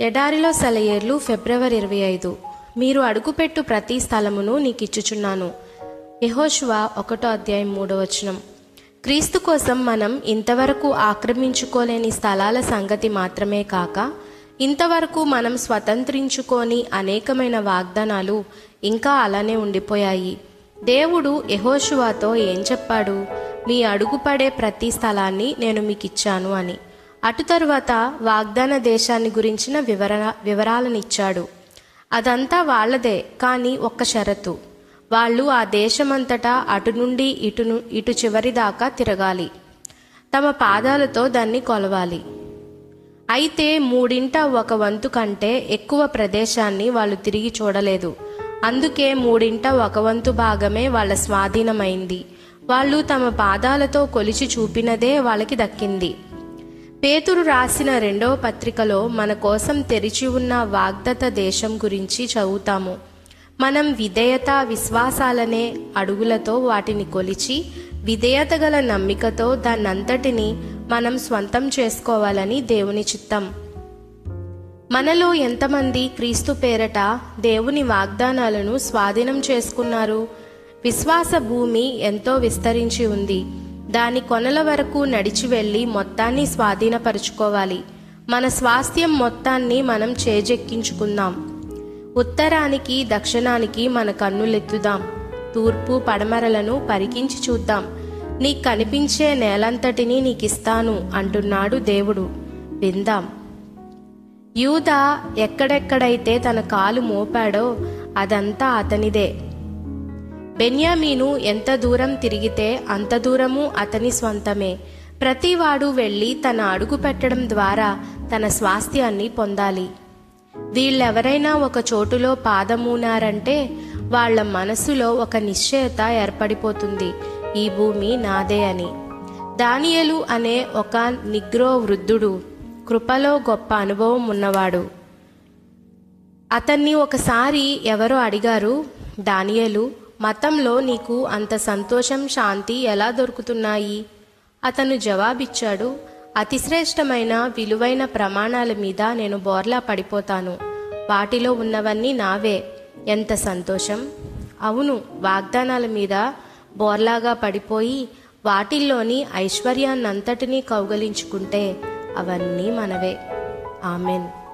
ఎడారిలో సెలయేర్లు ఫిబ్రవరి ఇరవై ఐదు. మీరు అడుగుపెట్టు ప్రతి స్థలమును నీకిచ్చుచున్నాను. యెహోషువ ఒకటో అధ్యాయం మూడో వచనం. క్రీస్తు కోసం మనం ఇంతవరకు ఆక్రమించుకోలేని స్థలాల సంగతి మాత్రమే కాక ఇంతవరకు మనం స్వతంత్రించుకొని అనేకమైన వాగ్దానాలు ఇంకా అలానే ఉండిపోయాయి. దేవుడు యహోశువాతో ఏం చెప్పాడు? మీ అడుగుపడే ప్రతి స్థలాన్ని నేను మీకు ఇచ్చాను అని. అటు తరువాత వాగ్దాన దేశాన్ని గురించిన వివర వివరాలనిచ్చాడు. అదంతా వాళ్ళదే కానీ ఒక్క షరతు. వాళ్ళు ఆ దేశమంతటా అటు నుండి ఇటును ఇటు చివరి దాకా తిరగాలి. తమ పాదాలతో దాన్ని కొలవాలి. అయితే మూడింట ఒక వంతు కంటే ఎక్కువ ప్రదేశాన్ని వాళ్ళు తిరిగి చూడలేదు. అందుకే మూడింట ఒక వంతు భాగమే వాళ్ళ స్వాధీనమైంది. వాళ్ళు తమ పాదాలతో కొలిచి చూపినదే వాళ్ళకి దక్కింది. పేతురు రాసిన రెండవ పత్రికలో మన కోసం తెరిచి ఉన్న వాగ్దత దేశం గురించి చదువుతాము. మనం విధేయత విశ్వాసాలనే అడుగులతో వాటిని కొలిచి విధేయత గల నమ్మికతో దాన్నంతటిని మనం స్వంతం చేసుకోవాలని దేవుని చిత్తం. మనలో ఎంతమంది క్రీస్తు పేరట దేవుని వాగ్దానాలను స్వాధీనం చేసుకున్నారు? విశ్వాస భూమి ఎంతో విస్తరించి ఉంది. దాని కొనల వరకు నడిచి వెళ్ళి మొత్తాన్ని స్వాధీనపరుచుకోవాలి. మన స్వాస్థ్యం మొత్తాన్ని మనం చేజెక్కించుకుందాం. ఉత్తరానికి దక్షిణానికి మన కన్నులెత్తుదాం. తూర్పు పడమరలను పరికించి చూద్దాం. నీకు కనిపించే నేలంతటినీ నీకిస్తాను అంటున్నాడు దేవుడు. విందాం. యూద ఎక్కడెక్కడైతే తన కాలు మోపాడో అదంతా అతనిదే. బెన్యామీను ఎంత దూరం తిరిగితే అంత దూరము అతని స్వంతమే. ప్రతివాడు వెళ్ళి తన అడుగు పెట్టడం ద్వారా తన స్వాస్థ్యాన్ని పొందాలి. వీళ్ళెవరైనా ఒక చోటులో పాదమూనారంటే వాళ్ళ మనసులో ఒక నిశ్చయత ఏర్పడిపోతుంది. ఈ భూమి నాదే అని. దానియలు అనే ఒక నిగ్రో వృద్ధుడు కృపలో గొప్ప అనుభవం ఉన్నవాడు. అతన్ని ఒకసారి ఎవరో అడిగారు దానియలు మతంలో నీకు అంత సంతోషం శాంతి ఎలా దొరుకుతున్నాయి? అతను జవాబిచ్చాడు అతిశ్రేష్టమైన విలువైన ప్రమాణాల మీద నేను బోర్లా పడిపోతాను. వాటిలో ఉన్నవన్నీ నావే. ఎంత సంతోషం. అవును వాగ్దానాల మీద బోర్లాగా పడిపోయి వాటిల్లోని ఐశ్వర్యాన్నంతటినీ కౌగలించుకుంటే అవన్నీ మనవే. ఆమెన్.